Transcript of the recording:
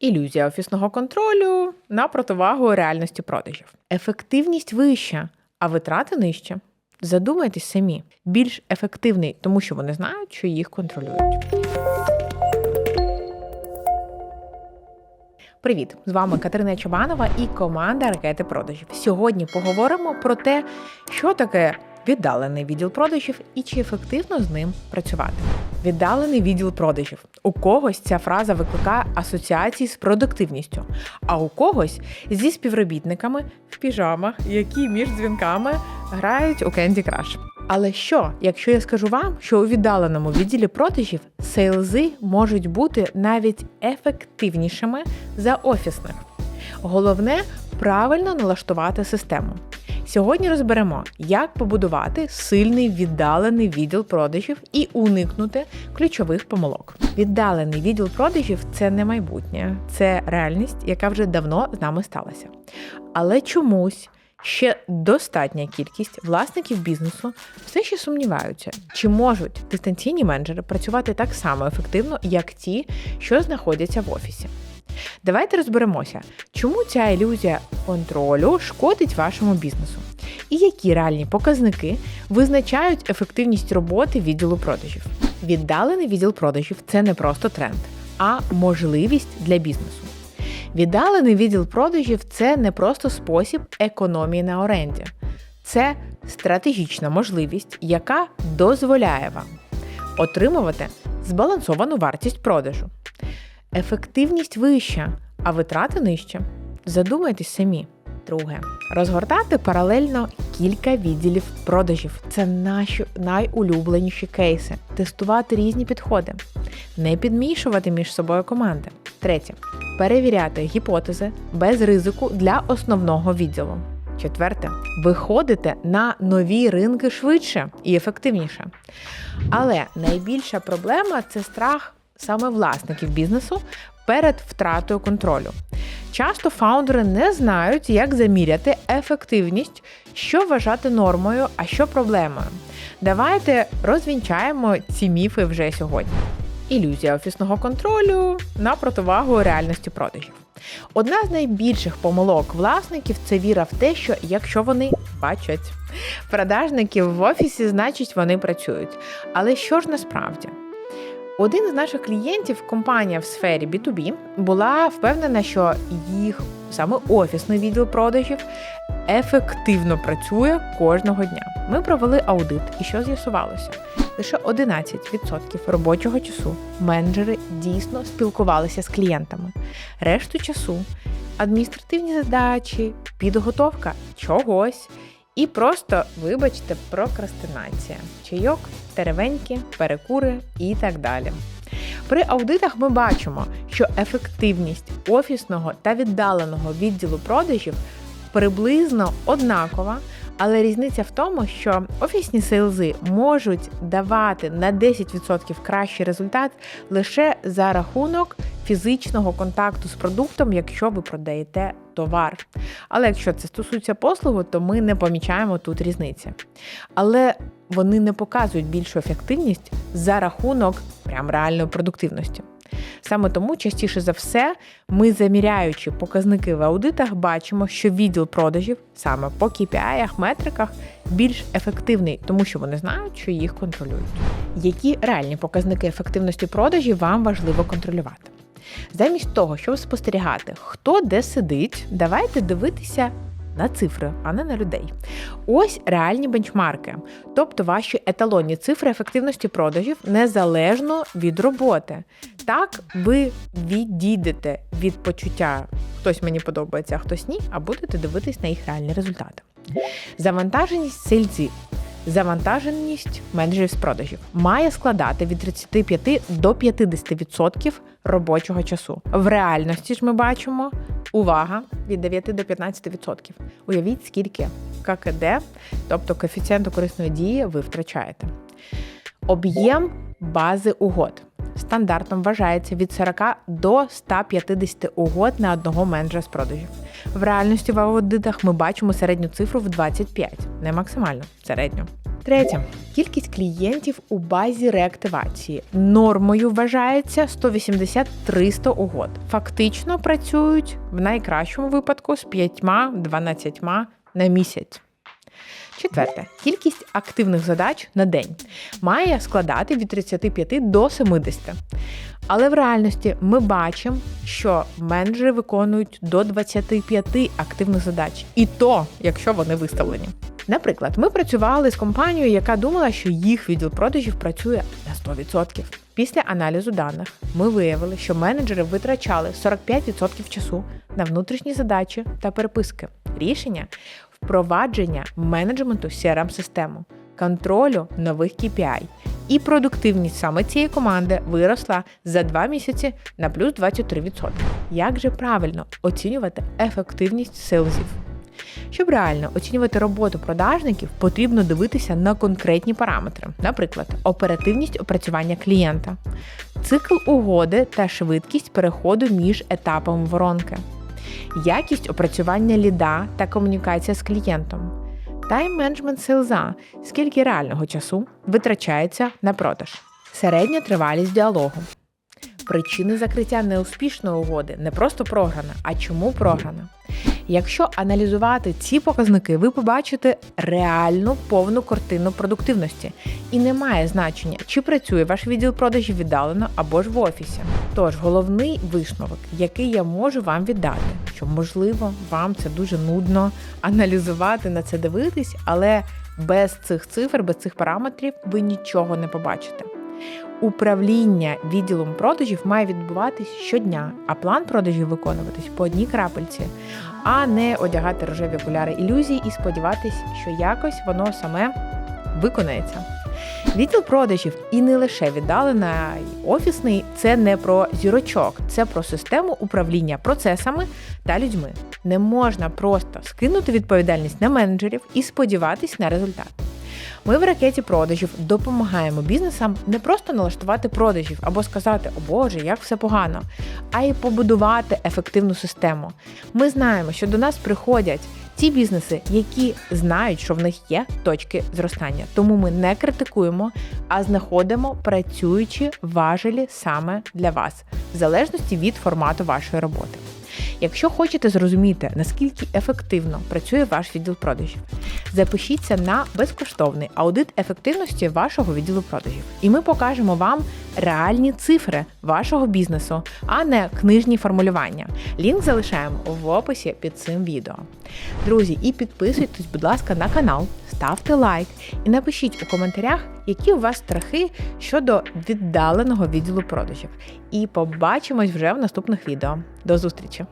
Ілюзія офісного контролю на противагу реальності продажів. Ефективність вища, а витрати нижче. Задумайтесь самі, більш ефективний, тому що вони знають, що їх контролюють. Привіт! З вами Катерина Чабанова і команда ракети продажів. Сьогодні поговоримо про те, що таке віддалений відділ продажів і чи ефективно з ним працювати. Віддалений відділ продажів. У когось ця фраза викликає асоціації з продуктивністю, а у когось зі співробітниками в піжамах, які між дзвінками грають у Candy Crush. Але що, якщо я скажу вам, що у віддаленому відділі продажів сейлзи можуть бути навіть ефективнішими за офісних? Головне правильно налаштувати систему. Сьогодні розберемо, як побудувати сильний віддалений відділ продажів і уникнути ключових помилок. Віддалений відділ продажів це не майбутнє, це реальність, яка вже давно з нами сталася. Але чомусь. Ще достатня кількість власників бізнесу все ще сумніваються, чи можуть дистанційні менеджери працювати так само ефективно, як ті, що знаходяться в офісі. Давайте розберемося, чому ця ілюзія контролю шкодить вашому бізнесу, і які реальні показники визначають ефективність роботи відділу продажів. Віддалений відділ продажів це не просто тренд, а можливість для бізнесу. Віддалений відділ продажів це не просто спосіб економії на оренді, це стратегічна можливість, яка дозволяє вам отримувати збалансовану вартість продажу. Ефективність вища, а витрати нижче. Задумайтесь самі. Друге, розгортати паралельно кілька відділів продажів. Це наші найулюбленіші кейси. Тестувати різні підходи, не підмішувати між собою команди. Третє перевіряти гіпотези без ризику для основного відділу. Четверте, виходите на нові ринки швидше і ефективніше. Але найбільша проблема це страх саме власників бізнесу перед втратою контролю. Часто фаундери не знають, як заміряти ефективність, що вважати нормою, а що проблемою. Давайте розвінчаємо ці міфи вже сьогодні. Ілюзія офісного контролю на противагу реальності продажів. Одна з найбільших помилок власників це віра в те, що якщо вони бачать продажників в офісі, значить вони працюють. Але що ж насправді? Один з наших клієнтів, компанія в сфері B2B, була впевнена, що їх саме офісний відділ продажів ефективно працює кожного дня. Ми провели аудит, і що з'ясувалося? Лише 11% робочого часу менеджери дійсно спілкувалися з клієнтами. Решту часу адміністративні задачі, підготовка чогось. І просто, вибачте, прокрастинація, чайок, теревеньки, перекури і так далі. При аудитах ми бачимо, що ефективність офісного та віддаленого відділу продажів приблизно однакова, але різниця в тому, що офісні сейлзи можуть давати на 10% кращий результат лише за рахунок фізичного контакту з продуктом, якщо ви продаєте товар. Але якщо це стосується послугу, то ми не помічаємо тут різниці. Але вони не показують більшу ефективність за рахунок прям реальної продуктивності. Саме тому частіше за все ми, заміряючи показники в аудитах, бачимо, що відділ продажів саме по KPI, метриках більш ефективний, тому що вони знають, що їх контролюють. Які реальні показники ефективності продажів вам важливо контролювати? Замість того, щоб спостерігати, хто де сидить, давайте дивитися на цифри, а не на людей. Ось реальні бенчмарки, тобто ваші еталонні цифри ефективності продажів незалежно від роботи. Так ви відійдете від почуття, хтось мені подобається, а хтось ні, а будете дивитись на їх реальні результати. Завантаженість сильців. Завантаженість менеджерів з продажів має складати від 35 до 50% робочого часу. В реальності ж ми бачимо увага від 9 до 15%. Уявіть, скільки ККД, тобто коефіцієнту корисної дії, ви втрачаєте. Об'єм бази угод. Стандартом вважається від 40 до 150 угод на одного менеджера з продажів. В реальності в аудитах ми бачимо середню цифру в 25, не максимально середню. Третє. Кількість клієнтів у базі реактивації. Нормою вважається 180-300 угод. Фактично працюють в найкращому випадку з 5-12 на місяць. Четверте, кількість активних задач на день має складати від 35 до 70. Але в реальності ми бачимо, що менеджери виконують до 25 активних задач, і то, якщо вони виставлені. Наприклад, ми працювали з компанією, яка думала, що їх відділ продажів працює на 100%. Після аналізу даних ми виявили, що менеджери витрачали 45% часу на внутрішні задачі та переписки. Рішення впровадження менеджменту crm систему контролю нових KPI. І продуктивність саме цієї команди виросла за два місяці на плюс 23%. Як же правильно оцінювати ефективність селзів? Щоб реально оцінювати роботу продажників, потрібно дивитися на конкретні параметри, наприклад, оперативність опрацювання клієнта, цикл угоди та швидкість переходу між етапами воронки, якість опрацювання ліда та комунікація з клієнтом, тайм-менеджмент селза, скільки реального часу витрачається на продаж, середня тривалість діалогу. Причини закриття неуспішної угоди не просто програна, а чому програна. Якщо аналізувати ці показники, ви побачите реальну повну картину продуктивності, і не має значення, чи працює ваш відділ продажів віддалено або ж в офісі. Тож головний висновок, який я можу вам віддати, що можливо вам це дуже нудно аналізувати на це дивитись, але без цих цифр, без цих параметрів ви нічого не побачите. Управління відділом продажів має відбуватись щодня, а план продажів виконуватись по одній крапельці, а не одягати рожеві окуляри ілюзій і сподіватись, що якось воно саме виконається. Відділ продажів і не лише віддалений офісний це не про зірочок, це про систему управління процесами та людьми. Не можна просто скинути відповідальність на менеджерів і сподіватись на результат. Ми в ракеті продажів допомагаємо бізнесам не просто налаштувати продажів або сказати, о Боже, як все погано, а й побудувати ефективну систему. Ми знаємо, що до нас приходять ті бізнеси, які знають, що в них є точки зростання. Тому ми не критикуємо, а знаходимо працюючі важелі саме для вас, в залежності від формату вашої роботи. Якщо хочете зрозуміти, наскільки ефективно працює ваш відділ продажів, запишіться на безкоштовний аудит ефективності вашого відділу продажів, і ми покажемо вам реальні цифри вашого бізнесу, а не книжні формулювання. Лінк залишаємо в описі під цим відео. Друзі, і підписуйтесь, будь ласка, на канал, ставте лайк і напишіть у коментарях, які у вас страхи щодо віддаленого відділу продажів. І побачимось вже в наступних відео. До зустрічі!